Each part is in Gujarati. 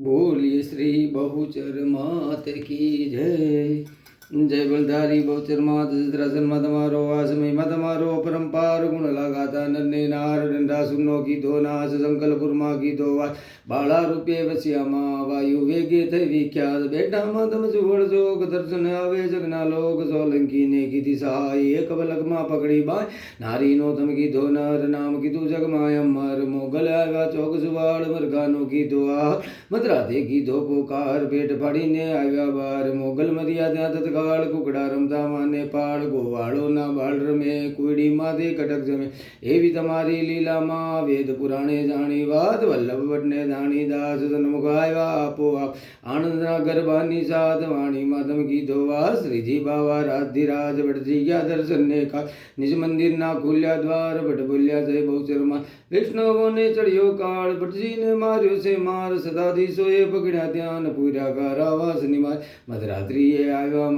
બોલીએ શ્રી બહુચર માત કી જય. જય બલધારી બહુચર માત ચિત્રાસનમાં તમારો વાસમયમાં તમારો પરંપાર ગુણ લગાતા નરને નાર દંડા સુનો કીધો નાશ સંકલ્પુરમાં કીધો વાત બાળા રૂપે વસ્યામાં વાયુ વેગે થઈ વિખ્યાત બેટામાં તમે સુવડ જોગ દર્શન આવે જગના લોક સોલંકીને કીધી સહાય એક પલકમાં પકડી બાય નારીનો તમે કીધો નર નામ કીધું જગમાં અમર મોગલ આવ્યા ચોક સુવાળ મરઘાનો કીધો આ મદ્રાતે કીધો પોકાર પેટ ફાડીને આવ્યા બાર મોગલ મર્યા ત્યાં તત્કાળ કુકડા રમતા માને પાળ, ગોવાળોના બાળ રમે કુડી માથે કટક જમે. એવી તમારી લીલામાં વેદ પુરાણે જાણી વાત, વલ્લભ ભટ્ટને જાણી દાસ સન્મુખ આવ્યા આપો આપ આનંદના ગરબાની સાત વાણીમાં તમે કીધો વા શ્રીજી બાવા રાધિરાજ ભટજી ગયા દર્શનને કા નિજ મંદિરના ખુલ્યા દ્વાર ભટ બોલ્યા જય બહુચરમાં વૈષ્ણવોને ચડ્યો કાળ ભટજીને માર્યો છે માર. સદાધીશોએ પકડ્યા ધ્યાન, પૂર્યા કારાવાસની માર. મધરાત્રિએ આવ્યા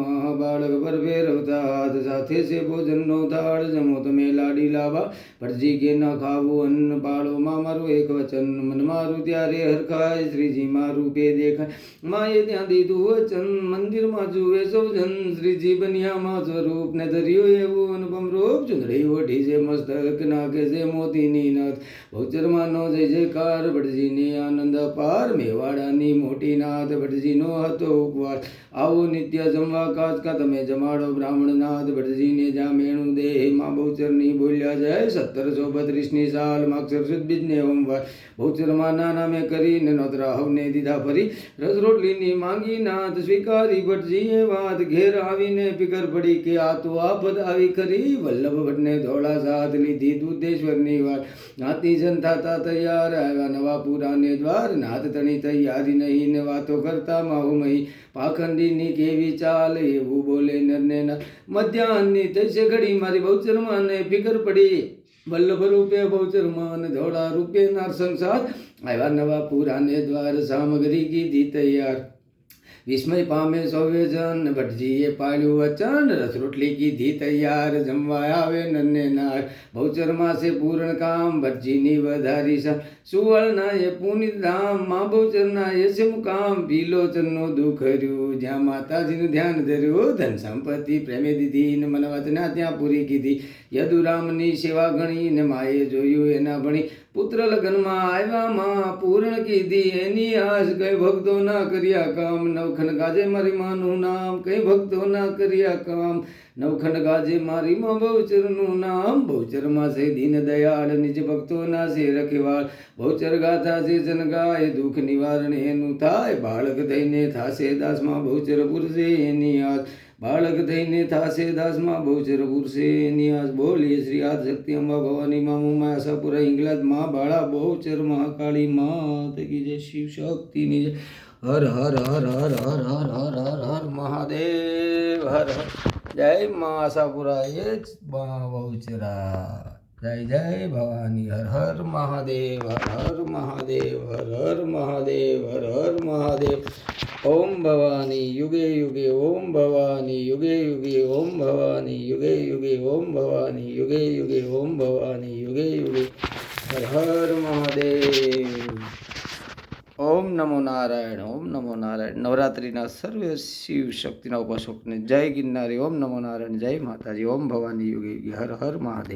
સાથે છે ભોજનનો થાળ, જમો તમે લાડી લાબા ભટજી કે ન ખાવું, અન્ન પાળોમાં મારું એક વચન. મન મારું ત્યારે હરખાય, શ્રીજી મારું પે દેખાય. માએ ત્યાં દીધું વચન, મંદિરમાં જુએ સૌ જન શ્રીજી બન્યામાં સ્વરૂપ ને ધર્યું એવું અનુપમ રૂપ. ચુંદડી ઓઢી છે મસ્તક, નાખે છે મોતીની નથ. બહુચરમાંનો જય જયકાર, ભટજીની આનંદ અપાર. મેવાડાની મોટી નાથ, ભટજીનો હતો ઉપવાસ આવો નિત્ય જમવા કાચકા, તમે જમાડો બ્રાહ્મણ નાથ ભટજીને જામેણું દેહમાં બહુચરની બોલ્યા જાય સત્તરસો બત્રીસની સાલ માક્ષર સુદ બીજને ઓમવાર બહુચરમાં નાના મેં કરીને નોતરા હવને દીધા ફરી. રસ રોટલીની માંગી નાથ સ્વીકારી, ભટજીએ વાત ઘેર આવીને ફિકર પડી કે આ તો આફત આવી કરી વલ્લભ ભટ્ટને ધોળા સાથ લીધી દૂધેશ્વરની વાત નાતી જન થતા તૈયાર, આવ્યા નવા પુરાને દ્વાર. નાથ તણી તૈયારી નહીં, ને વાતો કરતા માહુમહી. પાખંડીની કેવી ચાલ, એવું બોલે નરને ના મધ્યાહનની તૈસે ઘડી મારી બહુચરમાં ને ફિકર પડી. વલ્લભ રૂપે બહુચરમાં ને ધોળા રૂપે નાર સંસાર. આવ્યા નવા પુરાને દ્વાર સામગ્રી કીધી તૈયાર. વિસ્મય પામે સૌવે જન ભટજીએ પાડ્યું વચન, રસ રોટલી કીધી તૈયાર, જમવા આવે નન્ને નાર. બહુચર માસે પૂરણ કામ ભટજીની વધારી સા સુવર્ણા એ પુનિત ધામ, મા બહુચરના એ છે મુકામ ભીલોચનનો દુઃખ હર્યું જ્યાં માતાજીનું ધ્યાન ધર્યું, ધન સંપત્તિ, પ્રેમે દીધી, ને મન વચના ત્યાં પૂરી કીધી. યદુરામની સેવા ગણી ને માએ જોયું એના ભણી. પુત્ર લગ્નમાં આવ્યા માં, પૂર્ણ કીધી, એની આશ કઈ ભક્તો ના કર્યા કામ. નવખંડ ગાજે મારી માનું નામ, કઈ ભક્તો ના કર્યા કામ. નવખંડ ગાજે મારી માં બહુચરનું નામ. બહુચરમાં છે દીન દયાળ, નિજ ભક્તો ના છે રખેવાળ. બહુચર ગાથા છે જન ગાય, દુઃખ નિવારણ એનું થાય. બાળક થઈને થાશે દાસમાં બહુચર પુરશે એની આસ બાળક થઈને થાશે દાસમાં બહુચર પુરશે. પૂરશે નિયાસ બોલીએ શ્રી આદ શક્તિ અંબા ભવાની માં મુમા આશાપુરા ઇંગલાદમાં બાળા બહુચર મહાકાળી માત કી જય શિવ શક્તિની જય. હર હર હર હર હર હર હર હર હર મહાદેવ. હર હર. જય મા આશાપુરા એ જ મા બહુચરા. જય જય ભવાની, હર હર મહાદેવ, હર હર મહાદેવ, હર હર મહાદેવ, હર હર મહાદેવ. ઓમ ભવાની, યુગે યુગે ઓમ ભવાની, યુગે યુગે ઓમ ભવાની, યુગે યુગે ઓમ ભવાની, યુગે યુગે ઓમ ભવાની, યુગે યુગે હર હર મહાદેવ. ઓમ નમો નારાયણ, ઓમ નમો નારાયણ. નવરાત્રિના સર્વ શિવ શક્તિના ઉપાસકને જય ગિરનારી. ઓમ નમો નારાયણ, જય માતાજી. ઓમ ભવાની, યુગે યુગે હર હર મહાદેવ.